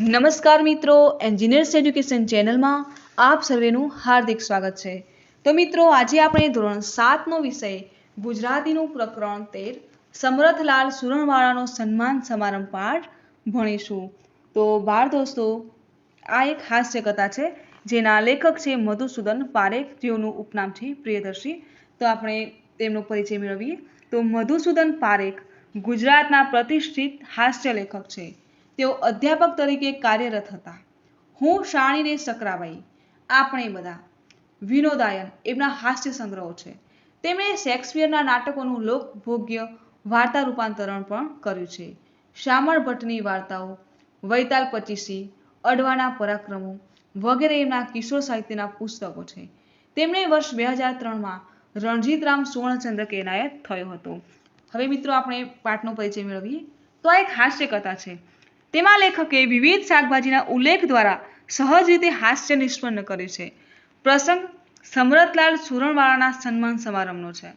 નમસ્કાર મિત્રો engineers education ચેનલમાં આપ સર્વેનું હાર્દિક સ્વાગત છે. તો મિત્રો, આજે આપણે ધોરણ સાતનો વિષય, ગુજરાતીનું પ્રકરણ તેર, સમરથલાલ સુરણવાળાનો સન્માન સમારંભ પાઠ ભણીશું. તો બાળ દોસ્તો, આ એક હાસ્ય કથા છે, જેના લેખક છે મધુસૂદન પારેખ, જેઓનું ઉપનામ છે પ્રિયદર્શી. તો આપણે તેમનો પરિચય મેળવીએ. તો મધુસૂદન પારેખ ગુજરાતના પ્રતિષ્ઠિત હાસ્ય લેખક છે. તેઓ અધ્યાપક તરીકે કાર્યરત હતા. હું શાણીને સકરાબાઈ આપણે બધા. વિનોદાયન એમના હાસ્ય સંગ્રહો છે. તેમણે શેક્સપિયરના નાટકોનું લોકભોગ્ય વાર્તા રૂપાંતરણ પણ કર્યું છે. શામળ ભટ્ટની વાર્તાઓ, વૈતાલ પચીસી, અડવાના પરાક્રમો વગેરે એમના કિશોર સાહિત્યના પુસ્તકો છે. તેમણે વર્ષ બે હજાર ત્રણમાં રણજીતરામ સુવર્ણચંદ્રક એનાયત થયો હતો. હવે મિત્રો આપણે પાઠનો પરિચય મેળવીએ. તો આ એક હાસ્ય કથા છે. તેમાં લેખકે વિવિધ શાકભાજીના ઉલ્લેખ દ્વારા સહજ રીતે હાસ્ય નિષ્પન્ન કર્યું છે. પ્રસંગ સમરતલાલ સુરણવાળાના સન્માન સમારંભનો છે,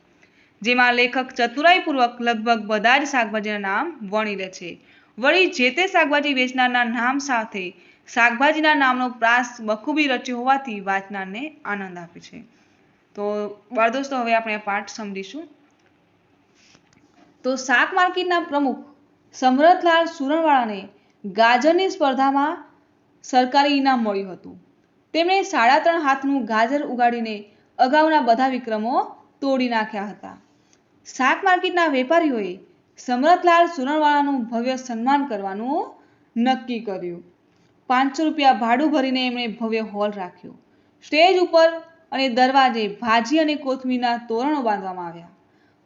જેમાં લેખક ચતુરાઈપૂર્વક લગભગ બધા જ શાકભાજીના નામ વણી લે છે. વળી જે તે શાકભાજી વેચનારના નામ સાથે શાકભાજીના નામનો પ્રાસ બખૂબી રચ્યો હોવાથી વાંચનારને આનંદ આપે છે. તો બાળ દોસ્તો, હવે આપણે આ પાઠ સમજીશું. તો શાક માર્કેટના પ્રમુખ સમરથલાલ સુરણવાળાને ગાજરની સ્પર્ધામાં સરકારી ઇનામ મળ્યું હતું. તેમણે સાડા ત્રણ હાથનું ગાજર ઉગાડીને અગાઉના બધા વિક્રમો તોડી નાખ્યા હતા. શાક માર્કેટના વેપારીઓએ સમરથલાલ સુરણવાળાનું ભવ્ય સન્માન કરવાનું નક્કી કર્યું. પાંચસો રૂપિયા ભાડું ભરીને એમણે ભવ્ય હોલ રાખ્યો. સ્ટેજ ઉપર અને દરવાજે ભાજી અને કોથમીરના તોરણો બાંધવામાં આવ્યા.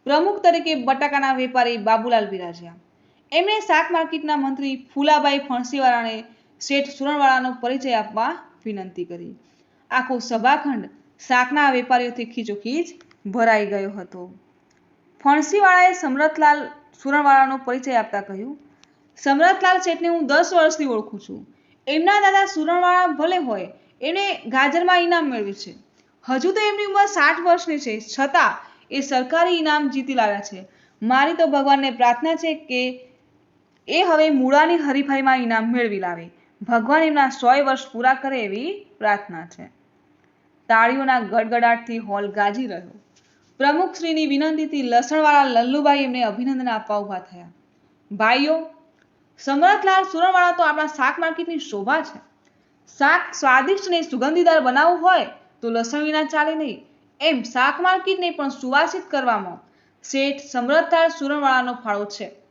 પ્રમુખ તરીકે બટાકાના વેપારી બાબુલાલ બિરાજ્યા. એમણે શાક માર્કેટના મંત્રી ફૂલાભાઈ ફણસીવાળાને શેઠ સુરણવાળાનો પરિચય આપવા વિનંતી કરી. આખો સભાખંડ શાકના વેપારીઓથી ખીચોખીચ ભરાઈ ગયો હતો. ફણસીવાળાએ સમરતલાલ સુરણવાળાનો પરિચય આપતા કહ્યું સમરતલાલ શેઠને હું દસ વર્ષથી ઓળખું છું. એમના દાદા સુરણવાળા ભલે હોય એમણે ગાજરમાં ઇનામ મેળવ્યું છે. હજુ તો એમની ઉંમર સાઠ વર્ષની છે. છતાં એ સરકારી ઇનામ જીતી લાવ્યા છે. મારી તો ભગવાનને પ્રાર્થના છે કે એ હવે મૂળાની હરીફાઈમાં ઇનામ મેળવી લાવે. ભગવાન એમના સોય વર્ષ પૂરા કરે એવી પ્રાર્થના છે. તાળીઓના ગડગડાટથી હોલ ગાજી રહ્યો. પ્રમુખશ્રીની વિનંતીથી લસણવાળા લલ્લુભાઈ એમને અભિનંદન આપવા ઊભા થયા. ભાઈઓ, સમરથલાલ સુરણવાળા તો આપણા શાક માર્કેટની શોભા છે. શાક સ્વાદિષ્ટ ને સુગંધીદાર બનાવવું હોય તો લસણ વિના ચાલે નહીં. એમ શાક માર્કેટને પણ સુવાસિત કરવામાં શેઠ સમરથલાલ સુરણવાળાનો ફાળો છે.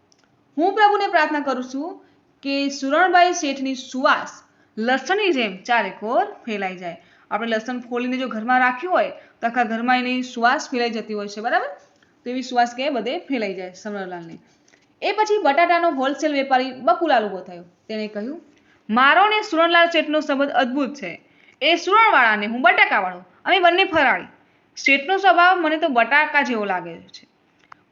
હું પ્રભુને પ્રાર્થના કરું છું કે સુરણભાઈ શેઠની સુવાસ લસણની જેમ ચારેકોર ફેલાઈ જાય. આપણે લસણ ફોલીને જો ઘરમાં રાખ્યું હોય તો આખા ઘરમાં એની સુવાસ ફેલાઈ જતી હોય છે, બરાબર? તો એવી સુવાસ કે બધે ફેલાઈ જાય સમરલાલની. એ પછી બટાટાનો હોલસેલ વેપારી બકુલાલ ઊભો થયો. તેણે કહ્યું, મારો ને સુરણલાલ શેઠનો સંબંધ અદ્ભુત છે. એ સુરણવાળાને હું બટાકાવાળો અમે બંને ફરાળી. શેઠનો સ્વભાવ મને તો બટાકા જેવો લાગે છે.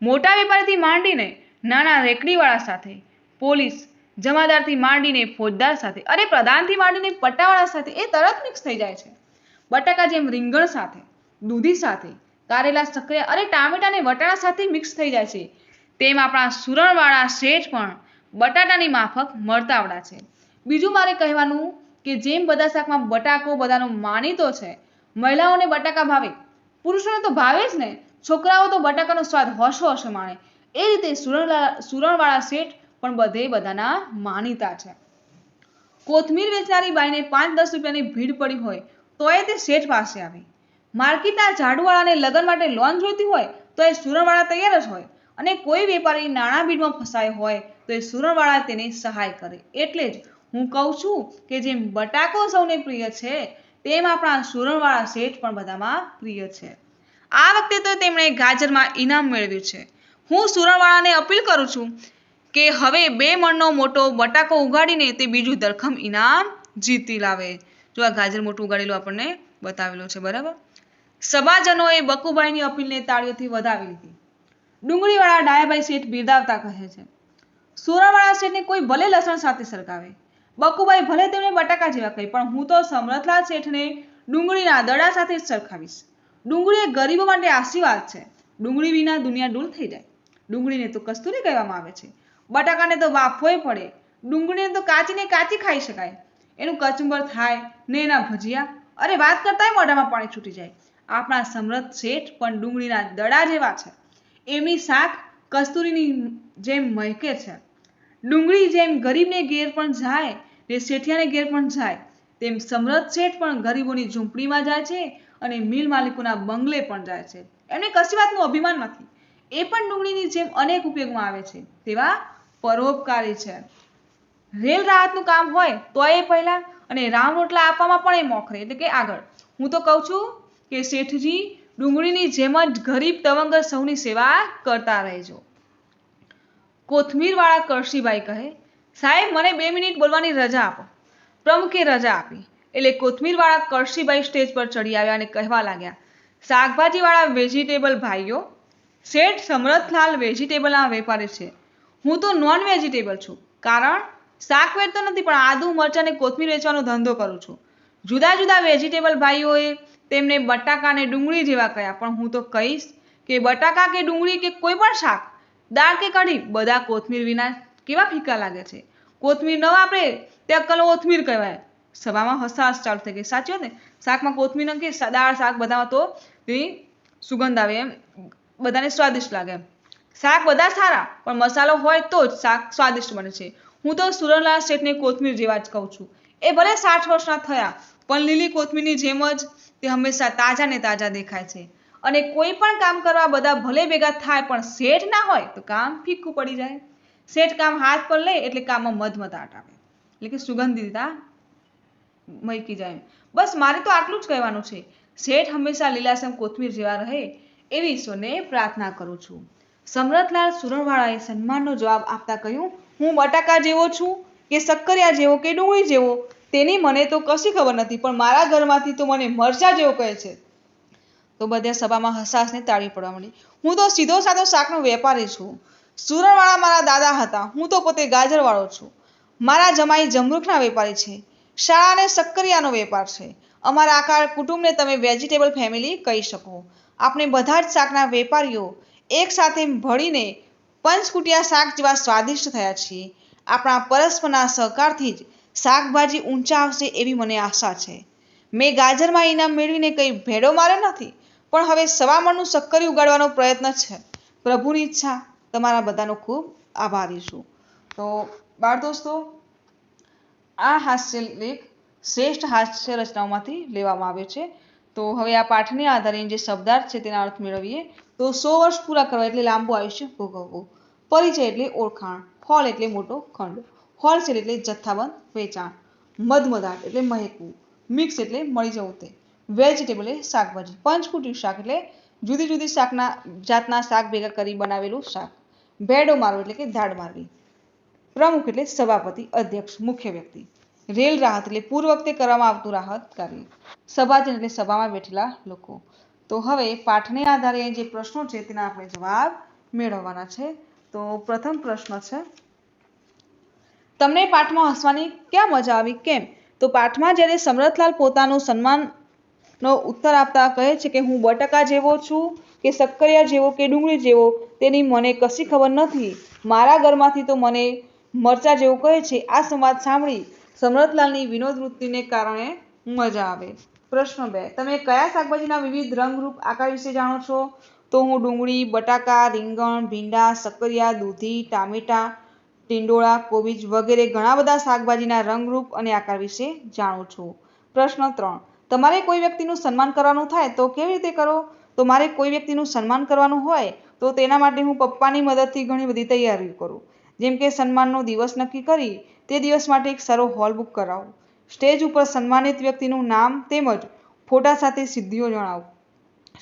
મોટા વેપારીથી માંડીને નાના રેકડીવાળા સાથે, પોલીસ જમાદારથી માંડીને ફોજદાર સાથે અરે પ્રધાનથી માંડીને પટ્ટાવાળા સાથે એ તરત મિક્સ થઈ જાય છે. બટાકા જેમ રીંગણ સાથે, દૂધી સાથે, કારેલા સક્રિય અરે ટામેટા ને વટાણા સાથે મિક્સ થઈ જાય છે. તેમ આપણા સુરણવાળા શેઠ પણ બટાટાની માફક મળતાવડા છે. બીજું મારે કહેવાનું કે જેમ બધા શાકમાં બટાકો બધાનો માનીતો છે, મહિલાઓને બટાકા ભાવે, પુરુષોને તો ભાવે જ ને, છોકરાઓ તો બટાકાનો સ્વાદ હોશો હશે માણે. એ રીતે સુરણલા સુરણવાળા શેઠ પણ બધે બધાના માનીતા છે. કોથમીર વેચનારી બાઈને પાંચ દસ રૂપિયાની ભીડ પડી હોય તોય તે શેઠ પાસે આવે. માર્કેટના ઝાડુવાળાને લગ્ન માટે લોન જોઈતી હોય તો એ સુરણવાળા તૈયાર જ હોય અને કોઈ વેપારી નાણાં ભીડમાં ફસાયો હોય તો એ સુરણવાળા તેને સહાય કરે. એટલે જ હું કહું છું કે જેમ બટાકો સૌને પ્રિય છે, તેમ આપણા સુરણવાળા શેઠ પણ બધામાં પ્રિય છે. આ વખતે તો તેમણે ગાજરમાં ઇનામ મેળવ્યું છે. હું સુરણવાળાને અપીલ કરું છું કે હવે બે મણનો મોટો બટાકો ઉગાડીને તે બીજું દરખમ ઇનામ જીતી લાવે. જો આ ગાજર મોટું ઉગાડેલું આપણને બતાવેલું છે, બરાબર? સભાજનોએ બકુભાઈની અપીલને તાળીઓથી વધાવી લીધી. ડુંગળીવાળા ડાયાભાઈ શેઠ બિરદાવતા કહે છે સુરણવાળા શેઠને કોઈ ભલે લસણ સાથે સરકાવે. બકુભાઈ ભલે તેમને બટાકા જેવા કહે, પણ હું તો સમરથલાલ શેઠને ડુંગળીના દડા સાથે જ સરખાવીશ. ડુંગળી એ ગરીબો માટે આશીર્વાદ છે. ડુંગળી વિના દુનિયા ડૂલ થઈ જાય. ડુંગળીને તો કસ્તુરી કહેવામાં આવે છે. બટાકાને તો બાફોય પડે ડુંગળીને તો કાચીને કાચી ખાઈ શકાય. એનું કચુંબર થાય, ને એના ભજીયા. અરે વાત કરતાંય મોઢામાં પાણી છૂટી જાય. આપણા સમરથ શેઠ પણ ડુંગળીના દડા જેવા છે. એમની શાક કસ્તુરીની જેમ મહેકે છે. ડુંગળી જેમ ગરીબને ઘેર પણ જાય, ને શેઠિયાને ઘેર પણ જાય, તેમ સમરથ શેઠ પણ ગરીબોની ઝૂંપડીમાં જાય છે અને મિલ માલિકોના બંગલે પણ જાય છે. એમને કશી વાતનું અભિમાન નથી. એ પણ ડુંગળીની જેમ અનેક ઉપયોગમાં આવે છે. તેવા પરોપકારી છે. રેલ રાહતનું કામ હોય તો એ પહેલા અને રામ રોટલા આપવામાં પણ એ મોખરે. એટલે કે આગળ. હું તો કહું છું કે શેઠજી, ડુંગળીની જેમ જ ગરીબ તવંગર સૌની સેવા કરતા રહેજો. કોથમીરવાળા કરશીભાઈ કહે, સાહેબ, મને બે મિનિટ બોલવાની રજા આપો. પ્રમુખે રજા આપી. એટલે કોથમીરવાળા કરશીભાઈ સ્ટેજ પર ચડી આવ્યા અને કહેવા લાગ્યા, શાકભાજીવાળા વેજીટેબલ ભાઈઓ શેઠ સમરથલાલ વેજીટેબલના વેપારી છે. હું તો નોન વેજીટેબલ છું. કારણ શાક વેચતો નથી, પણ આદુ, મરચાં અને કોથમીર વેચવાનો ધંધો કરું છું. જુદા જુદા વેજીટેબલ ભાઈઓએ તેમને બટાકા અને ડુંગળી જેવા કહ્યા પણ હું તો કહીશ કે બટાકા કે ડુંગળી કે કોઈ પણ શાક, દાળ કે કઢી, બધા કોથમીર વિના કેવા ફીકા લાગે છે? કોથમીર ન વાપરે તે અક્કલ કોથમીર કહેવાય. સભામાં હસાહસ ચાલુ થઈ ગઈ. સાચી ને? શાકમાં કોથમીર નાખી દાળ, શાક, બધામાં તો સુગંધ આવે એમ. બધાને સ્વાદિષ્ટ લાગે. શાક બધા સારા, પણ મસાલો હોય તો જ શાક સ્વાદિષ્ટ બને છે. હું તો સુરનલાલ શેઠને કોથમીર જેવા જ કહું છું. એ ભલે સાઠ વર્ષના થયા, પણ લીલી કોથમીરની જેમ જ તે હંમેશા તાજા ને તાજા દેખાય છે. અને કોઈ પણ કામ કરવા બધા ભલે ભેગા થાય, પણ શેઠ ના હોય તો કામ ફીકું પડી જાય. શેઠ કામ હાથ પર લે એટલે કામમાં મધમતાટ આવે. એટલે કે સુગંધિતા મયકી જાય. બસ મારે તો આટલું જ કહેવાનું છે. શેઠ હંમેશા લીલાસમ કોથમીર જેવા રહે. એવી ઈશ્વરને પ્રાર્થના કરું છું. સમરતલાલ સુરણવાળાએ સન્માનનો જવાબ આપતા કહ્યું, હું બટાકા જેવો છું કે શક્કરિયા જેવો કે ડુંગળી જેવો? તેની મને તો કશી ખબર નથી, પણ મારા ઘરમાંથી તો મને મરચા જેવો કહે છે. તો બધા સભામાં હસાસને તાળી પડવા મળી હું તો સીધો સાધો શાકનો વેપારી છું. સુરણવાળા મારા દાદા હતા. હું તો પોતે ગાજરવાળો છું. મારા જમાઈ જમરૂખના વેપારી છે. શાળા અને શક્કરિયાનો વેપાર છે. અમારા આખા કુટુંબને તમે વેજીટેબલ ફેમિલી કહી શકો. આપણે બધા જ શાકના વેપારીઓ એકસાથે ભળીને પંચકુટિયા શાક જેવા સ્વાદિષ્ટ થયા છીએ. આપણા પરસ્પરના સહકારથી જ શાકભાજી ઊંચા આવશે એવી મને આશા છે. મેં ગાજરમાં ઇનામ મેળવીને કંઈ ભેડો માર્યો નથી, પણ હવે સવામણનું શક્કરી ઉગાડવાનો પ્રયત્ન છે. પ્રભુની ઈચ્છા, તમારા બધાનો ખૂબ આભારી છું. તો બાળ દોસ્તો, આ હાસ્ય લેખ શ્રેષ્ઠ હાસ્ય રચનાઓમાંથી લેવામાં આવ્યો છે. તો હવે આ પાઠને આધારે જે શબ્દાર્થ છે તેના અર્થ મેળવીએ. તો સો વર્ષ પૂરા કરવા એટલે લાંબુ આયુષ્ય ભોગવવું. પરિચય એટલે ઓળખાણ. ફળ એટલે મોટો ખંડ. હોલસેલ એટલે જથ્થાબંધ વેચાણ. મધમદાટ એટલે મહેકવું. મિક્સ એટલે મળી જવું તે. વેજીટેબલ એટલે શાકભાજી. પંચકુટી શાક એટલે જુદી જુદી શાકના જાતના શાક ભેગા કરી બનાવેલું શાક. ભેડો મારવો એટલે કે ધાડ મારવી. પ્રમુખ એટલે સભાપતિ, અધ્યક્ષ, મુખ્ય વ્યક્તિ. રેલ રાહત એટલે પૂર્વ વખતે કરવામાં આવતું રાહત કાર્ય સભાજન એટલે સભામાં બેઠેલા લોકો. તો હવે પાઠને આધારે જે પ્રશ્નો છે તેના આપણે જવાબ મેળવવાના છે. તો પ્રથમ પ્રશ્ન છે, તમને પાઠમાં હસવાની ક્યાં મજા આવી? કેમ? તો પાઠમાં જ્યારે સમરથલાલ પોતાનું સન્માનનો ઉત્તર આપતા કહે છે કે, હું બટાકા જેવો છું કે શક્કરિયા જેવો કે ડુંગળી જેવો, તેની મને કશી ખબર નથી. મારા ઘરમાંથી તો મને મરચા જેવું કહે છે. આ સંવાદ સાંભળી સમરથલાલની વિનોદ વૃત્તિને કારણે મજા આવે. પ્રશ્ન બે, તમે કયા શાકભાજીના વિવિધ રંગરૂપ આકાર વિશે જાણો છો? તો હું ડુંગળી, બટાકા, રીંગણ, ભીંડા શક્કરિયા દૂધી, ટામેટા, ટીંડોળા, કોબીજ વગેરે ઘણા બધા શાકભાજીના રંગરૂપ અને આકાર વિશે જાણું છું. પ્રશ્ન ત્રણ, તમારે કોઈ વ્યક્તિનું સન્માન કરવાનું થાય તો કેવી રીતે કરો? તો મારે કોઈ વ્યક્તિનું સન્માન કરવાનું હોય તો તેના માટે હું પપ્પાની મદદથી ઘણી બધી તૈયારીઓ કરું. જેમ કે સન્માનનો દિવસ નક્કી કરી તે દિવસ માટે એક સારો હોલ બુક કરાવો. સ્ટેજ ઉપર સન્માનિત વ્યક્તિનું નામ તેમજ ફોટા સાથે સિદ્ધિઓ જણાવો.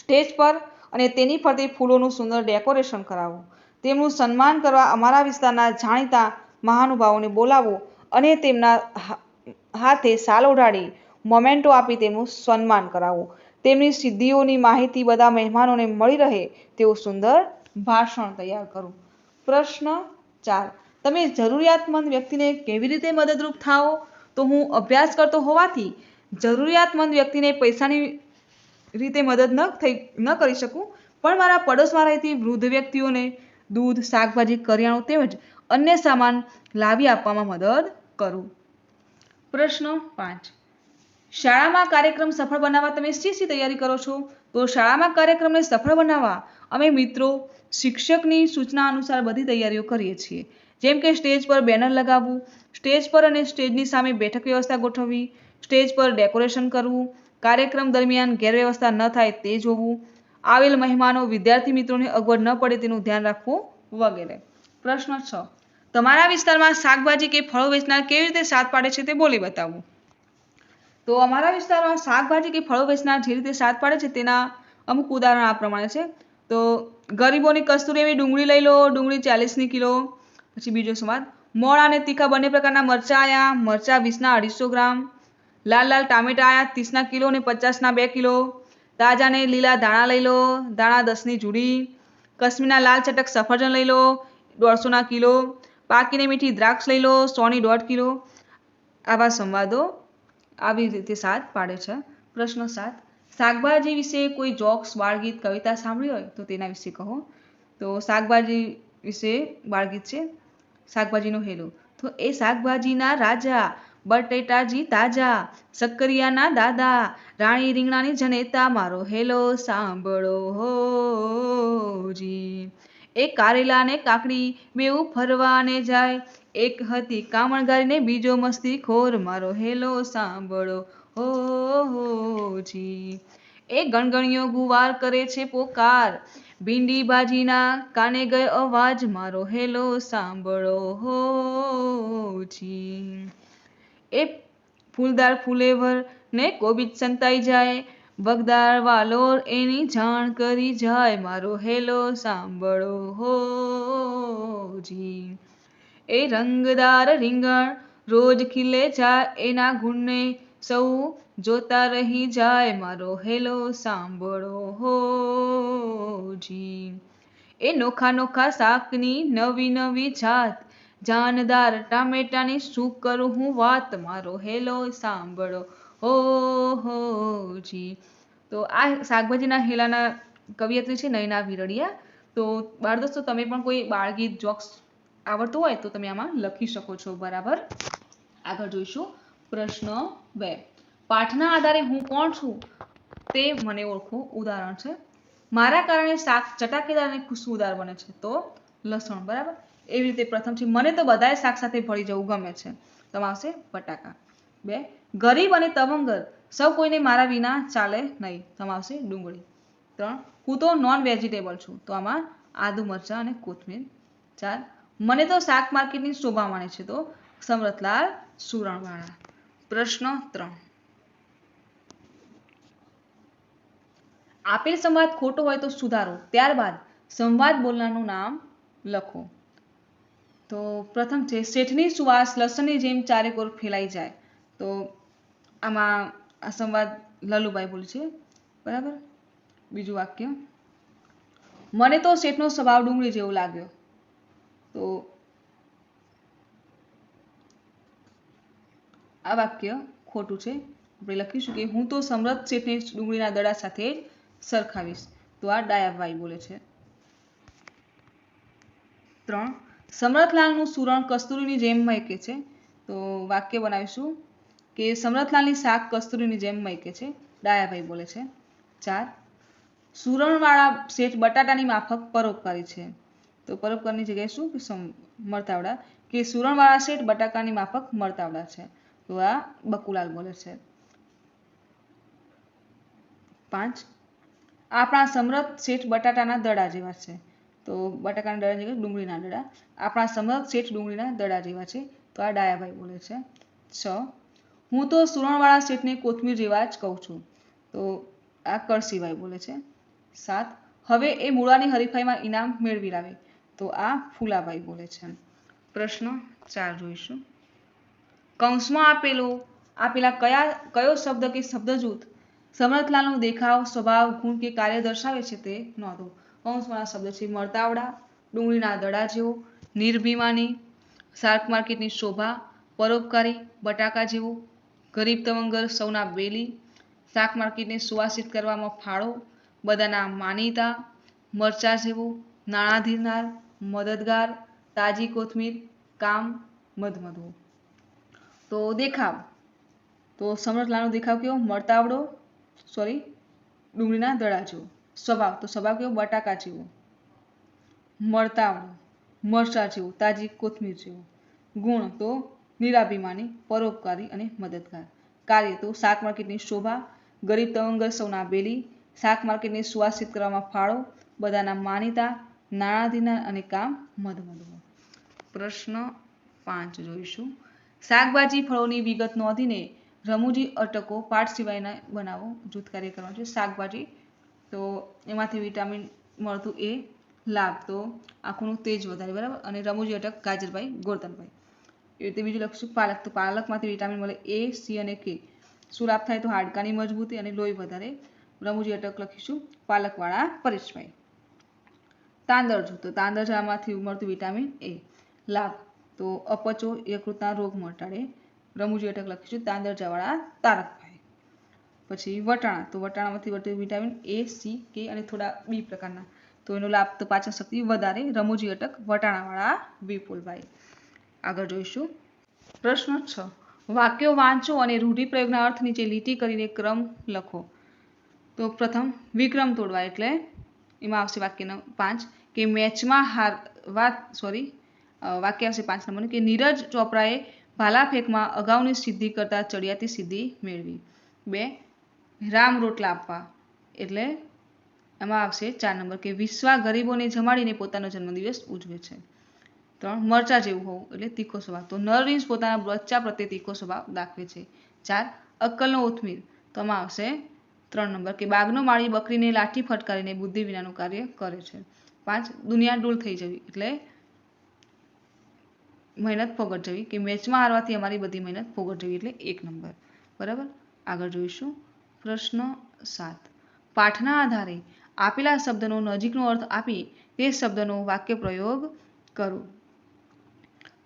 સ્ટેજ પર અને તેની ફરતે ફૂલોનું સુંદર ડેકોરેશન કરાવો. તેમનું સન્માન કરવા અમારા વિસ્તારના જાણીતા મહાનુભાવોને બોલાવો અને તેમના હાથે સાલ ઓઢાડી મોમેન્ટો આપી તેમનું સન્માન કરાવો. તેમની સિદ્ધિઓની માહિતી બધા મહેમાનોને મળી રહે તેવું સુંદર ભાષણ તૈયાર કરવું પ્રશ્ન ચાર. તમે જરૂરિયાતમંદ વ્યક્તિને કેવી રીતે મદદરૂપ થાઓ? તો હું અભ્યાસ કરતો હોવાથી જરૂરિયાતમંદ વ્યક્તિને પૈસાની રીતે મદદ ન થઈ, ન કરી શકું. પણ મારા પડોશમાં રહેતી વૃદ્ધ વ્યક્તિઓને દૂધ, શાકભાજી, કરિયાણું તેમજ અન્ય સામાન લાવી આપવામાં મદદ કરું. પ્રશ્ન પાંચ. શાળામાં કાર્યક્રમ સફળ બનાવવા તમે શી શી તૈયારી કરો છો? તો શાળામાં કાર્યક્રમને સફળ બનાવવા અમે મિત્રો, શિક્ષકની સૂચના અનુસાર બધી તૈયારીઓ કરીએ છીએ. જેમ કે સ્ટેજ પર બેનર લગાવવું, સ્ટેજ પર અને સ્ટેજની સામે બેઠક વ્યવસ્થા ગોઠવવી, સ્ટેજ પર ડેકોરેશન કરવું, કાર્યક્રમ દરમિયાન ગેરવ્યવસ્થા ન થાય તે જોવું, આવેલ મહેમાનો વિદ્યાર્થી મિત્રોને અગવડ ન પડે તેનું ધ્યાન રાખવું વગેરે. પ્રશ્ન છ. તમારા વિસ્તારમાં શાકભાજી કે ફળો વેચનાર કેવી રીતે સાથ પાડે છે તે બોલી બતાવવું તો અમારા વિસ્તારમાં શાકભાજી કે ફળો વેચનાર જે રીતે સાથ પાડે છે તેના અમુક ઉદાહરણ આ પ્રમાણે છે. તો ગરીબોની કસ્તુરી એવી ડુંગળી લઈ લો, ડુંગળી ચાલીસની કિલો પછી બીજો સંવાદ મોળ અને તીખા બંને પ્રકારના મરચાં આયા? મરચાં વીસના અઢીસો ગ્રામ, લાલ લાલ ટામેટા આયા ત્રીસના કિલો અને પચાસના બે કિલો, તાજા ને લીલા ધાણા લઈ લો દાણા દસની જુડી, કશ્મીરના લાલ ચટક સફરજન લઈ લો, દોઢસોના કિલો, પાકીને મીઠી દ્રાક્ષ લઈ લો, સોની દોઢ કિલો. આવા સંવાદો આવી રીતે સાથ પાડે છે. પ્રશ્ન સાત, શાકભાજી વિશે કોઈ જોક્સ બાળગીત કવિતા સાંભળી હોય તો તેના વિશે કહો. તો શાકભાજી વિશે બાળગીત છે શાકભાજીનો હેલો. તો એ શાકભાજીના રાજા, બટેટાજી તાજા, સક્કરિયાના દાદા, રાણી રીંગણાની જનેતા, મારો હેલો સાંભળો હોજી એ કારેલા ને કાકડી બેઉ ફરવાને જાય. એક હતી કામણગારી ને બીજો મસ્તી ખોર, મારો હેલો સાંભળો હો હોજી એ ગણગણિયો ગુવાર કરે છે પોકાર. ભીંડી ભાજીના કાને ગયો અવાજ, મારો હેલો, સાંભળો હોજી એ ફૂલદાર ફૂલેવર ને કોબીજ સંતાઈ જાય બગદાર વાલોર એની જાણ કરી જાય, મારો હેલો, સાંભળો હોજી એ રંગદાર રીંગણ રોજ ખીલે જાય, એના ગુણને સૌ જોતા રહી જાય, મારો હેલો, સાંભળો હોજી એ નોખા શાકની નવી નવી જાત. જાનદાર ટામેટાની શું કરું હું વાત? મારો હેલો, સાંભળો. હો હો, જી. તો આ શાકભાજીના હેલાના કવિયત્રી છે નયના વિરડિયા. તો બાળ દોસ્તો, તમે પણ કોઈ બાળગીત, જોક્સ આવડતું હોય તો તમે આમાં લખી શકો છો બરાબર. આગળ જોઈશું. પ્રશ્ન બે. પાઠના આધારે હું કોણ છું? તે મને ઓળખો ઉદાહરણ છે. મારા કારણે શાક ચટાકેદાર અને ખુશ્બુદાર બને છે તો લસણ, બરાબર? એવી રીતે પ્રથમ છે મને તો બધાએ શાક સાથે ભળી જવું ગમે છે. તો આવશે બટાકા. બે, ગરીબ અને તવંગર. સૌ કોઈને મારા વિના ચાલે નહીં. તો આવશે ડુંગળી. ત્રણ, હું તો નોન વેજીટેબલ છું. તો આમાં આદુ મરચાં અને કોથમીર. ચાર, મને તો શાક માર્કેટની શોભા માણે છે તો સમરતલાલ સુરણવાળા. પ્રશ્ન ત્રણ. આપેલ સંવાદ ખોટો હોય તો સુધારો. ત્યારબાદ સંવાદ બોલનારનું નામ લખો. તો પ્રથમ છે, શેઠની સુવાસ લસણની જેમ ચારેક ઓર ફેલાઈ જાય. તો આમાં આ સંવાદ લલુભાઈ બોલે છે. બરાબર? બીજું વાક્ય. મને તો શેઠનો સ્વભાવ ડુંગળી જેવો લાગ્યો. તો આ વાક્ય ખોટું છે. આપણે લખીશું કે, હું તો સમૃદ્ધ શેઠને ડુંગળીના દડા સાથે સરખાવીશ. તો આ ડાયાભાઈ બોલે છે. ત્રણ, સમરથલાલનું સુરણ કસ્તુરીની જેમ મહેકે છે. તો વાક્ય બનાવીશું. કે સમરથલાલની શાક કસ્તુરીની જેમ મહેકે છે. ડાયાભાઈ બોલે છે. ચાર, સુરણવાળા શેઠ બટાટાની માફક પરોપકારી છે. તો પરોપકારની જગ્યાએ શું? કે મરતાવડા. કે સુરણવાળા શેઠ બટાકાની માફક મરતાવડા છે. તો આ બકુલાલ બોલે છે. પાંચ આપણા સમરથ શેઠ બટાટાના દડા જેવા છે. તો બટાકાના દડા જેવા ડુંગળીના દડા. આપણા સમરથ શેઠ ડુંગળીના દડા જેવા છે. તો આ ડાયાભાઈ બોલે છે. છ. હું તો સુરણવાળા શેઠને કોથમીર જેવા જ કહું છું. તો આ કળસીભાઈ બોલે છે. સાત. હવે એ મૂળાની હરીફાઈમાં ઇનામ મેળવી લાવે. તો આ ફૂલાભાઈ બોલે છે. પ્રશ્ન ચાર જોઈશું. કૌંસમાં આપેલો, આપેલા કયા, કયો શબ્દ કે શબ્દ જૂથ સમરથલાલનો દેખાવ, સ્વભાવ, ગુણ કે કાર્ય દર્શાવે છે તે નોંધો. કૌંસવાળા શબ્દ છે મળતાવડા, ડુંગળીના દડા જેવો, નિર્ભિમાની શાક માર્કેટની શોભા, પરોપકારી, બટાકા જેવું, ગરીબ તવંગર, સૌના બેલી શાક માર્કેટને સુવાસિત કરવામાં ફાળો, બધાના માનીતા, મરચા જેવું, નાણાં ધીરનાર, મદદગાર, તાજી કોથમીર, કામ, મધમધવું. તો દેખાવ. તો સમરથલાનો દેખાવ કેવો? મળતાવડો સોરી, ડુંગળીના દડા જેવો. સ્વભાવ તો સ્વભાવ કેવો? બટાકા જેવો. મળતાવડો મરચા જેવું, તાજી કોથમીર જેવું. ગુણ, તો નિરાભિમાની, પરોપકારી અને મદદગાર. કાર્ય, તો શાક માર્કેટની શોભા, ગરીબ તવંગર સૌના બેલી, શાક માર્કેટને સુવાસિત કરવામાં ફાળો, બધાના માનીતા નાણાધીના અને કામ મધમધવું પ્રશ્ન પાંચ જોઈશું. શાકભાજી ફળોની વિગત નોંધીને રમૂજી અટકો પાઠ સિવાયના બનાવો જૂથ કાર્ય કરવાનું છે શાકભાજી, તો એમાંથી વિટામિન મળતું એ લાભ, તો આંખોનું તેજ વધારે, બરાબર? અને રમૂજી અટક ગાજરભાઈ, ગોરધનભાઈ. એ રીતે બીજું લખશું, પાલક, તો પાલકમાંથી વિટામિન મળે એ, સી અને કે. શું લાભ થાય? તો હાડકાની મજબૂતી અને લોહી વધારે. રમૂજી અટક લખીશું, પાલકવાળા પરેશભાઈ. તાંદળજો તો તાંદળજામાંથી મળતું વિટામિન એ. લાભ, તો અપચો, યકૃતના રોગ મટાડે. રમૂજી અટક લખીશું તાંદરજાવાળા તારકભાઈ. પછી વટાણા, તો વટાણામાંથી મળતું વિટામિન એ સી કે અને થોડા બી પ્રકારના. તો એનો લાભ તો પાચન શક્તિ વધારે, રમૂજી અટક વટાણાવાળા વિપુલભાઈ. આગળ જોઈશું. પ્રશ્ન છ. વાક્યો વાંચો અને રૂઢિપ્રયોગના અર્થ નીચે લીટી કરીને ક્રમ લખો. તો પ્રથમ, વિક્રમ તોડવા એટલે એમાં આવશે વાક્યનો પાંચ, કે મેચમાં હારવા, સોરી વાક્ય આવશે પાંચ નંબરનું, કે નીરજ ચોપરાએ ભાલા ફેંકમાં અગાઉની સિદ્ધિ કરતાં ચડિયાતી સિદ્ધિ મેળવી. બે, રામ રોટલા આપવા. એટલે એમાં આવશે ચાર નંબર કે વિશ્વા ગરીબોને જમાડીને પોતાનો જન્મદિવસ ઉજવે છે. ત્રણ, મરચા જેવું હોવું. એટલે તીખો સ્વભાવ. તો નરવિંશ પોતાના બચ્ચા પ્રત્યે તીખો સ્વભાવ દાખવે છે. ચાર, અક્કલનો ઉથમીર. તો આમાં આવશે ત્રણ નંબર કે બાગનો માળી બકરીને લાઠી ફટકારીને બુદ્ધિ વિનાનું કાર્ય કરે છે. પાંચ દુનિયા ડૂલ થઈ જવી. એટલે મહેનત ફોગટ જવી કે મેચમાં હારવાથી અમારી બધી મહેનત ફોગટ જવી એટલે એક નંબર. બરાબર? આગળ જોઈશું. પ્રશ્ન સાત. પાઠના આધારે આપેલા શબ્દનો નજીકનો અર્થ આપી તે શબ્દનો વાક્ય પ્રયોગ કરો.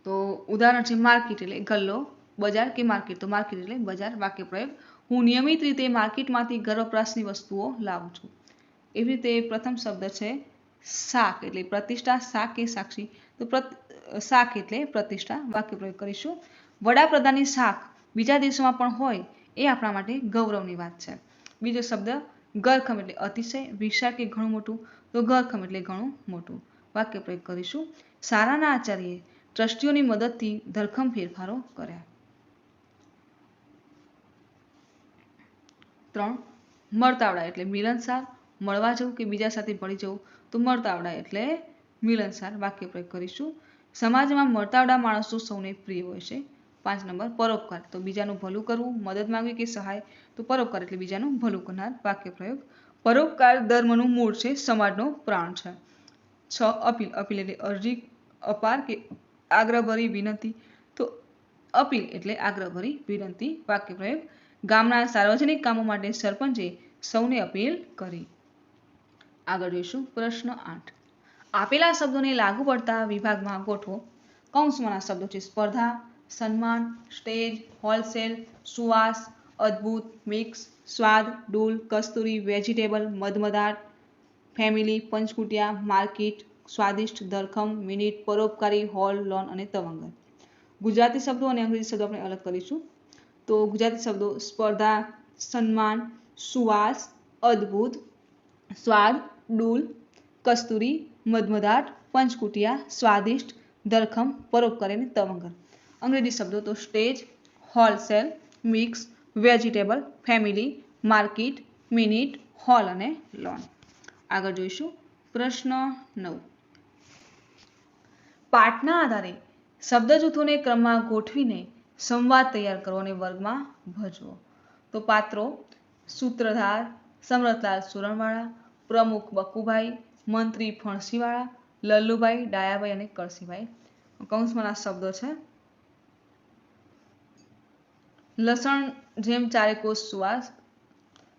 તો ઉદાહરણ છે માર્કેટ એટલે ગલ્લો, બજાર કે માર્કેટ. તો માર્કેટ એટલે બજાર વાક્ય પ્રયોગ. હું નિયમિત રીતે માર્કેટમાંથી ઘર વપરાશની વસ્તુઓ લાવું છું. એવી રીતે પ્રથમ શબ્દ છે શાક એટલે પ્રતિષ્ઠા, શાક કે સાક્ષી. તો શાક એટલે પ્રતિષ્ઠા વાક્ય પ્રયોગ કરીશું. વડાપ્રધાનની શાક બીજા દેશોમાં પણ હોય એ આપણા માટે ગૌરવની વાત છે. બીજો શબ્દ, ગરખમ એટલે અતિશય, વિશાળ કે ઘણું મોટું, તો ગરખમ એટલે ઘણું મોટું. વાક્ય પ્રયોગ કરીશું. સારાના આચાર્યે ટ્રસ્ટીઓની મદદથી ધરખમ ફેરફારો કર્યા. ત્રણ, મળતાવડા એટલે મિલનસાર, મળવા જવું કે બીજા સાથે ભળી જવું, તો મળતાવડા એટલે મિલનસાર વાક્ય પ્રયોગ કરીશું. સમાજમાં મળતાવડા માણસો સૌને પ્રિય હોય છે. પાંચ નંબર, પરોપકાર. તો બીજાનું ભલું કરવું મદદ માંગવી કે સહાય? તો પરોપકાર એટલે બીજાનું ભલું કરનાર વાક્ય પ્રયોગ પરોપકાર ધર્મનું મૂળ છે, સમાજનો પ્રાણ છે. છ, અપીલ. અપીલ એટલે અરજી, અપાર કે આગ્રહભરી વિનંતી. તો અપીલ એટલે આગ્રહભરી વિનંતી વાક્ય પ્રયોગ ગામના સાર્વજનિક કામો માટે સરપંચે સૌને અપીલ કરી. આગળ જોઈશું પ્રશ્ન આઠ. આપેલા શબ્દોને લાગુ પડતા વિભાગમાં ગોઠવો. કૌંસમાંના શબ્દો છે સ્પર્ધા, સન્માન, સ્ટેજ, હોલસેલ, સુવાસ, અદ્ભુત, મિક્સ, સ્વાદ, ડૂલ, કસ્તુરી, વેજીટેબલ, મધમદાર, ફેમિલી, પંચકુટિયા, માર્કેટ, સ્વાદિષ્ટ ધરખમ, મિનિટ, પરોપકારી, હોલ, લોન અને તવંગર. ગુજરાતી શબ્દો અને અંગ્રેજી શબ્દો આપણે અલગ કરીશું. તો ગુજરાતી શબ્દો સ્પર્ધા, સન્માન, સુવાસ, અદ્ભુત, સ્વાદ, ડૂલ, કસ્તુરી મધમદાર પંચકુટિયા, સ્વાદિષ્ટ, ધરખમ પરોપકારી અને તવંગર. અંગ્રેજી શબ્દો તો stage wholesale mix, vegetable, family, market, minute, hall અને લોન. આગળ જોઈશું પ્રશ્ન નવ. પાઠના આધારે શબ્દ જૂથોને ક્રમમાં ગોઠવીને સંવાદ તૈયાર કરો અને વર્ગમાં ભજવો. તો પાત્રો, સૂત્રધાર સમરતલાલ સુરણવાળા, પ્રમુખ બકુભાઈ મંત્રી ફણસીવાળા, લલ્લુભાઈ, ડાયાભાઈ અને કરસીભાઈ. કૌંસમાં આ શબ્દો છે. લસણ જેમ ચારે કોષ સુવાસ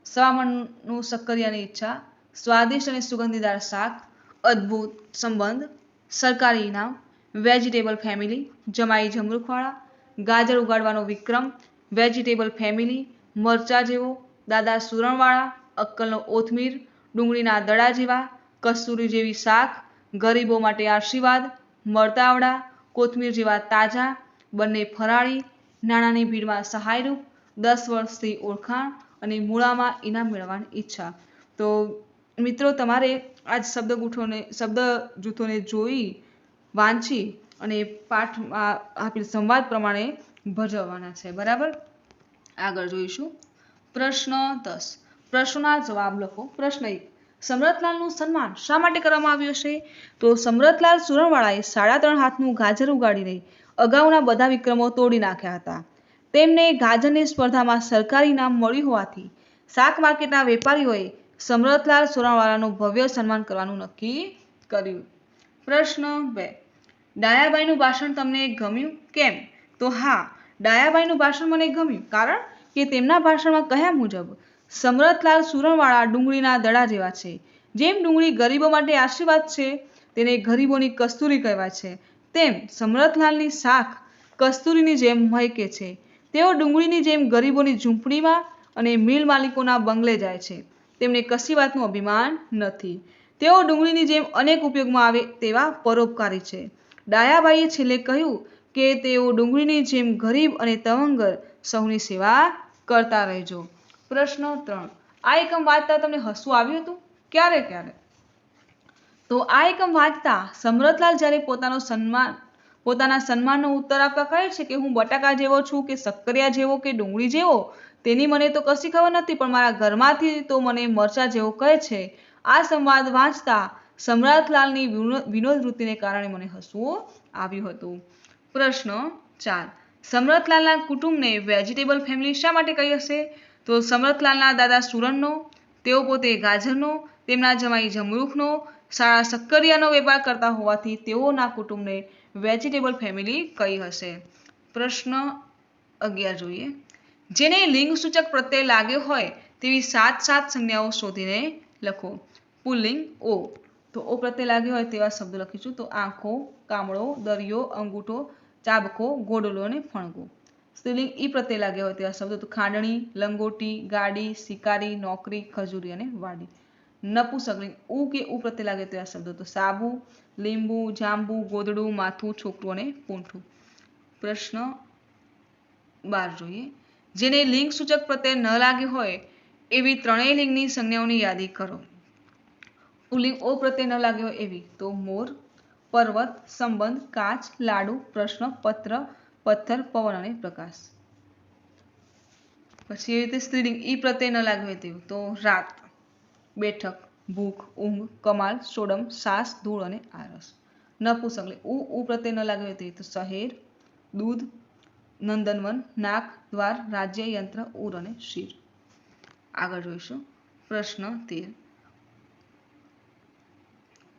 સવામણનું શક્કરિયાની ઈચ્છા, સ્વાદિષ્ટ અને સુગંધીદાર શાક, અદ્ભુત સંબંધ, સરકારી ઇનામ, વેજીટેબલ ફેમિલી, જમાઈ જમરૂખવાળા, ગાજર ઉગાડવાનો વિક્રમ, વેજીટેબલ ફેમિલી, મરચા જેવો દાદા સુરણવાળા, અક્કલનો ઓથમીર, ડુંગળીના દડા જેવા કસ્તુરી જેવી શાક, ગરીબો માટે આશીર્વાદ મરતાવડા કોથમીર જેવા તાજા, બંને ફરાળી, નાણાંની ભીડમાં સહાયરૂપ, દસ વર્ષથી ઓળખાણ અને મૂળામાં ઇનામ મેળવવાની ઈચ્છા. તો મિત્રો, તમારે આ જ શબ્દ ગૂંઠોને શબ્દ જૂથોને જોઈ, વાંચી અને પાઠમાં આપેલ સંવાદ પ્રમાણે ભજવવાના છે. બરાબર? આગળ જોઈશું. પ્રશ્ન દસ. પ્રશ્નોના જવાબ લખો. પ્રશ્ન એક. સમરથલાલનું સન્માન શા માટે કરવામાં આવ્યું છે તો સમરતલાલ સુરણવાળાએ સાડા ત્રણ હાથનું ગાજર ઉગાડીને અગાઉના બધા વિક્રમો તોડી નાખ્યા હતા. તેમને ગાજરની સ્પર્ધામાં સરકારી નામ મળ્યું હોવાથી શાક માર્કેટના વેપારીઓએ સમરતલાલ સુરણવાળાનું ભવ્ય સન્માન કરવાનું નક્કી કર્યું. પ્રશ્ન બે. ડાયાબાઈનું ભાષણ તમને ગમ્યું કેમ? તો હા, ડાયાબાઈનું ભાષણ મને ગમ્યું કારણ કે તેમના ભાષણમાં કહ્યા મુજબ સમરથલાલ સુરણવાળા ડુંગળીના દડા જેવા છે. જેમ ડુંગળી ગરીબો માટે આશીર્વાદ છે, તેને ગરીબોની કસ્તુરી કહેવાય છે. તેમ સમરથલાલની શાખ કસ્તુરીની જેમ મહેકે છે. તેઓ ડુંગળીની જેમ ગરીબોની ઝૂંપડીમાં અને મિલ માલિકોના બંગલે જાય છે. તેમને કશી વાતનું અભિમાન નથી. તેઓ ડુંગળીની જેમ અનેક ઉપયોગમાં આવે તેવા પરોપકારી છે. ડાયાબાઈએ છેલ્લે કહ્યું કે તેઓ ડુંગળીની જેમ ગરીબ અને તવંગર સૌની સેવા કરતા રહેજો. પ્રશ્ન ત્રણ. આ એકમ વાંચતા તમને હસવું આવ્યું હતું? ક્યારે ક્યારે? તો આ એકમ વાંચતા સમરતલાલ જ્યારે પોતાનો સન્માન, પોતાના સન્માનનો ઉત્તર આપતા કહે છે કે, હું બટાકા જેવો છું કે સક્કરિયા જેવો કે ડુંગળી જેવો? તેની મને તો કશી ખબર નથી, પણ મારા ઘરમાંથી તો મને મરચા જેવો કહે છે. આ સંવાદ વાંચતા સમ્રાટલાલની વિનોદ વૃત્તિને કારણે મને હસવું આવ્યું હતું. પ્રશ્ન ચાર. સમરથલાલના કુટુંબને વેજીટેબલ ફેમિલી શા માટે કહી હશે? તો સમરથલાલના દાદા સુરણનો તેઓ પોતે ગાજરનો, તેમના જમાઈ જમરૂખનો, શાળા સક્કરિયાનો વેપાર કરતા હોવાથી તેઓના કુટુંબને વેજીટેબલ ફેમિલી કહી હશે. પ્રશ્ન અગિયાર જોઈએ. જેને લિંગ સૂચક પ્રત્યય લાગ્યો હોય તેવી સાત સાત સંજ્ઞાઓ શોધીને લખો. પુલ્લિંગ ઓ. તો ઓ પ્રત્યે લાગ્યો હોય તેવા શબ્દો લખીશું. તો આંખો, કામળો, દરિયો, અંગૂઠો, ચાબકો ગોડલો અને ફણગો. સ્ત્રીલિંગ ઈ પ્રત્યે લાગ્યા હોય તેવા શબ્દો. તો ખાંડણી, લંગોટી, ગાડી, શિકારી, નોકરી, ખજૂરી અને વાડી. નપુસકલિંગ ઉ કે ઉ પ્રત્યે લાગે તેવા શબ્દો. તો સાબુ, લીંબુ, જાંબુ, ગોદડું, માથું, છોકરું અને પૂંઠું. પ્રશ્ન બાર જોઈએ. જેને લિંગ સૂચક પ્રત્યે ન લાગે હોય એવી ત્રણેય લિંગની સંજ્ઞાઓની યાદી કરો. પુલ્લિંગ ઓ પ્રત્યે ન લાગે હોય એવી. તો મોર, પર્વત, સંબંધ, કાચ, લાડુ, પ્રશ્ન, પત્ર પથ્થર, પવન અને પ્રકાશ. પછી એવી રીતે સ્ત્રીલિંગ, ઈ પ્રત્યય ન લાગે હોય તેવું. તો રાત, બેઠક, ભૂખ, ઊંઘ, કમાલ, સોડમ, સાસ, ધૂળ અને આરસ. નપુસંગ ઉ ઉ પ્રત્યય ન લાગે હોય તેવી તો શહેર, દૂધ, નંદનવન, નાક, દ્વાર, રાજ્ય, યંત્ર ઉર અને શિર. આગળ જોઈશું. પ્રશ્ન તેર.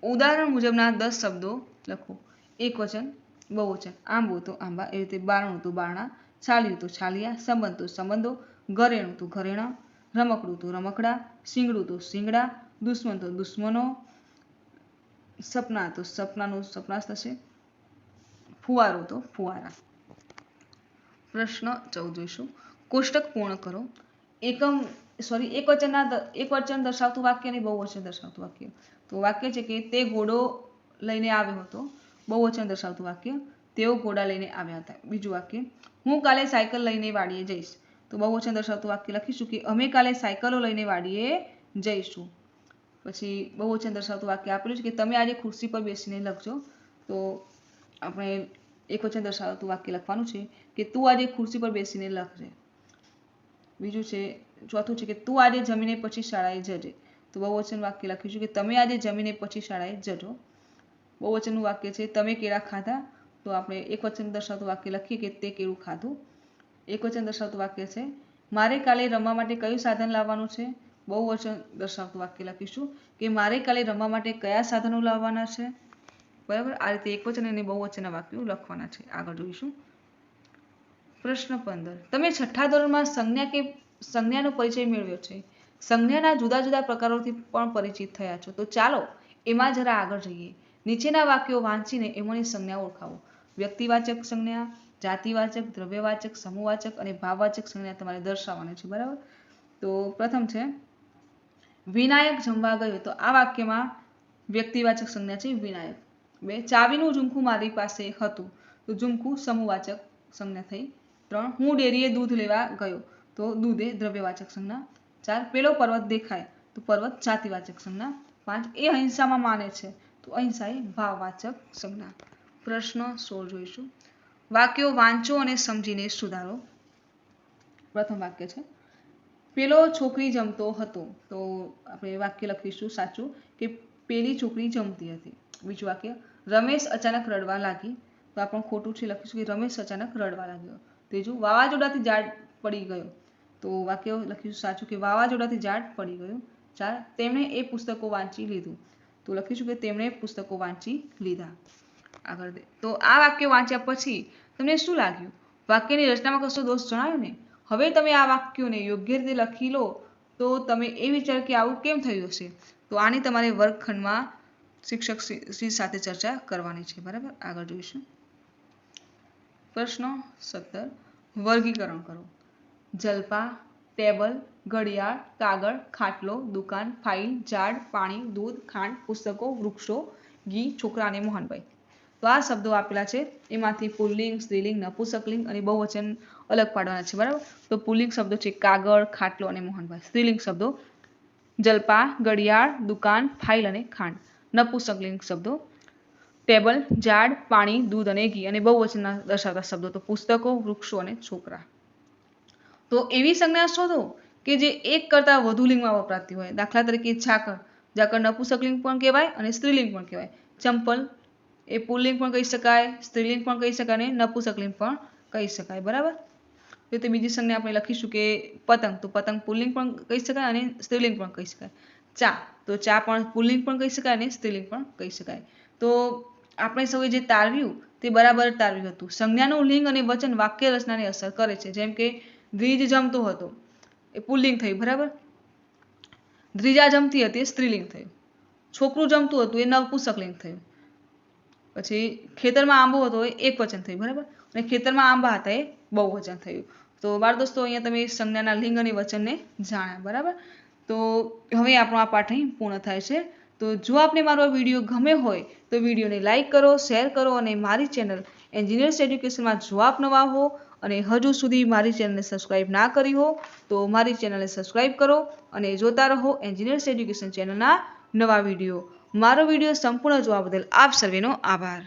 ઉદાહરણ મુજબના દસ શબ્દો લખો. એક વચન બહુવચન આંબો તો આંબા, એવી રીતે બારણું તો બારણા, છાલિયું તો છાલિયા, સંબંધ તો સંબંધો, ઘરેણું તો ઘરેણા, રમકડું તો રમકડા, શીંગડું તો શીંગડા, દુશ્મન તો દુશ્મનો, સપના તો સપનાનું સપના થશે, ફુવારો તો ફુવારા. પ્રશ્ન ચૌદ જોઈશું. કોષ્ટક પૂર્ણ કરો. એકમ સોરી એક વચનના એક વચન દર્શાવતું વાક્ય અને બહુવચન દર્શાવતું વાક્ય. તો વાક્ય છે કે તે ઘોડો લઈને આવ્યો હતો. બહુવચન દર્શાવતું વાક્ય, તેઓ ઘોડા લઈને આવ્યા હતા. બીજું વાક્ય, હું કાલે સાયકલ લઈને વાડીએ જઈશ. તો બહુવચન દર્શાવતું વાક્ય લખીશું કે, અમે કાલે સાયકલો લઈને વાડીએ જઈશું. પછી બહુવચન દર્શાવતું વાક્ય આપેલું છે કે, તમે આજે ખુરશી પર બેસીને લખજો. તો આપણે એક વચન દર્શાવતું વાક્ય લખવાનું છે કે, તું આજે ખુરશી પર બેસીને લખજે. બીજું છે, ચોથું છે કે, તું આજે જમીને પછી શાળાએ જજે. તો બહુવચન વાક્ય લખીશું કે, તમે આજે જમીને પછી શાળાએ જજો. બહુવચનનું વાક્ય છે, તમે કેળા ખાધા? તો આપણે એકવચન દર્શાવતું વાક્ય લખીએ કે, તે કેળું ખાધું. એકવચન દર્શાવતું વાક્ય છે, મારે કાલે રમવા માટે કયું સાધન લાવવાનું છે? બહુવચન દર્શાવતું વાક્ય લખીશું કે, મારે કાલે રમવા માટે કયા સાધનો લાવવાના છે? બરાબર? આ રીતે એકવચન અને બહુવચનના વાક્યો લખવાના છે. આગળ જોઈશું. પ્રશ્ન પંદર, તમે છઠ્ઠા ધોરણમાં સંજ્ઞા કે, સંજ્ઞાનો પરિચય મેળવ્યો છે? સંજ્ઞાના જુદા જુદા પ્રકારોથી પણ પરિચિત થયા છો. તો ચાલો એમાં જરા આગળ જઈએ. નીચેના વાક્યો વાંચીને એમોની સંજ્ઞા ઓળખાવો. વ્યક્તિવાચક સંજ્ઞા, જાતિવાચક, દ્રવ્યવાચક સમૂહવાચક અને ભાવવાચક સંજ્ઞા તમારે દર્શાવવાની છે, બરાબર? તો પ્રથમ છે, વિનાયક જમવા ગયો તો આ વાક્યમાં વ્યક્તિવાચક સંજ્ઞા છે વિનાયક. બે, ચાવીનું ઝુમખું મારી પાસે હતું તો ઝુમખું સમૂહવાચક સંજ્ઞા થઈ. ત્રણ, હું ડેરીએ દૂધ લેવા ગયો તો દૂધ એ દ્રવ્યવાચક સંજ્ઞા. ચાર, પેલો પર્વત દેખાય તો પર્વત જાતિવાચક સંજ્ઞા. પાંચ, એ અહિંસામાં માને છે તો અહિંસા એ ભાવવાચક સંજ્ઞા. પ્રશ્ન સોળ જોઈશું. વાક્યો વાંચો અને સમજીને સુધારો. પ્રથમ વાક્ય છે. પેલો છોકરી જમતો હતો. તો આપણે વાક્ય લખીશું સાચું કે પેલી છોકરી જમતી હતી. બીજું વાક્ય, રમેશ અચાનક રડવા લાગી. તો આપણે ખોટું છે, લખીશું કે રમેશ અચાનક રડવા લાગ્યો. ત્રીજું વાવાઝોડાથી ઝાડ પડી ગયો. તો વાક્ય લખીશું સાચું કે વાવાઝોડાથી ઝાડ પડી ગયું. ચાર તેમણે એ પુસ્તકો વાંચી લીધું. તો લખીશું કે તેમણે પુસ્તકો વાંચી લીધા. આગળ તો આ વાક્ય વાંચ્યા પછી તમને શું લાગ્યું? વાક્યની રચનામાં કશો દોષ જણાયો ને? હવે તમે આ વાક્યોને યોગ્ય રીતે લખી લો તો તમે એ વિચાર કે આવું કેમ થયું હશે? તો આની તમારે વર્ગખંડમાં શિક્ષક શ્રી સાથે ચર્ચા કરવાની છે. બરાબર? આગળ જોઈશું. પ્રશ્ન સત્તર. વર્ગીકરણ કરો. જલપા, ટેબલ ઘડિયાળ, કાગળ, ખાટલો, દુકાન, ફાઇલ, ઝાડ, પાણી, દૂધ, ખાંડ, પુસ્તકો, વૃક્ષો, ઘી, છોકરા અને મોહનભાઈ. તો આ શબ્દો આપેલા છે. એમાંથી પુલ્લિંગ, સ્ત્રીલિંગ નપુસકલિંગ અને બહુવચન અલગ પાડવાના છે, બરાબર? તો પુલ્લિંગ શબ્દો છે કાગળ, ખાટલો અને મોહનભાઈ. સ્ત્રીલિંગ શબ્દો, જલપા, ઘડિયાળ, દુકાન, ફાઇલ અને ખાંડ. નપુસકલિંગ શબ્દો, ટેબલ, ઝાડ, પાણી, દૂધ અને ઘી અને બહુવચનના દર્શાવતા શબ્દો. તો પુસ્તકો, વૃક્ષો અને છોકરા. તો એવી સંજ્ઞા શોધો કે જે એક કરતાં વધુ લિંગમાં વપરાતી હોય. દાખલા તરીકે ઝાકળ. ઝાકળ નપુસકલિંગ પણ કહેવાય અને સ્ત્રીલિંગ પણ કહેવાય. ચંપલ, એ પુલ્લિંગ પણ કહી શકાય, સ્ત્રીલિંગ પણ કહી શકાય અને નપુસકલિંગ પણ કહી શકાય. બરાબર? તો તે બીજી સંજ્ઞા આપણે લખીશું કે પતંગ. તો પતંગ પુલ્લિંગ પણ કહી શકાય અને સ્ત્રીલિંગ પણ કહી શકાય. ચા. તો ચા પણ પુલ્લિંગ પણ કહી શકાય અને સ્ત્રીલિંગ પણ કહી શકાય. તો આપણે સૌએ જે તારવ્યું તે બરાબર તારવ્યું હતું. સંજ્ઞાનું લિંગ અને વચન વાક્ય રચનાને અસર કરે છે. જેમ કે દ્વિજ જમતો હતો. એ પુલ્લિંગ થયું બરાબર? દ્રિજા જમતી હતી એ સ્ત્રીલિંગ થયું છોકરું જમતું હતું, એ નપુસકલિંગ થયું પછી ખેતરમાં આંબો હતો, એ એક વચન થયું બરાબર? અને ખેતરમાં આંબા હતા, એ બહુવચન થયું. તો બાળ દોસ્તો, અહીંયા તમે સંજ્ઞાના લિંગ અને વચનને જાણ્યા, બરાબર? તો હવે આપણો આ પાઠ અહીં પૂર્ણ થાય છે. તો જો આપને મારો વીડિયો ગમે હોય, તો વિડીયોને લાઇક કરો, શેર કરો અને મારી ચેનલ એન્જિનિયર્સ એડ્યુકેશનમાં જો આપ નવા હો અને હજુ સુધી મારી ચેનલને સબસ્ક્રાઇબ ના કરી હો, તો મારી ચેનલને સબસ્ક્રાઇબ કરો અને જોતા રહો એન્જિનિયર્સ એજ્યુકેશન ચેનલના નવા વીડિયો. મારો વીડિયો સંપૂર્ણ જોવા બદલ આપ સર્વેનો આભાર.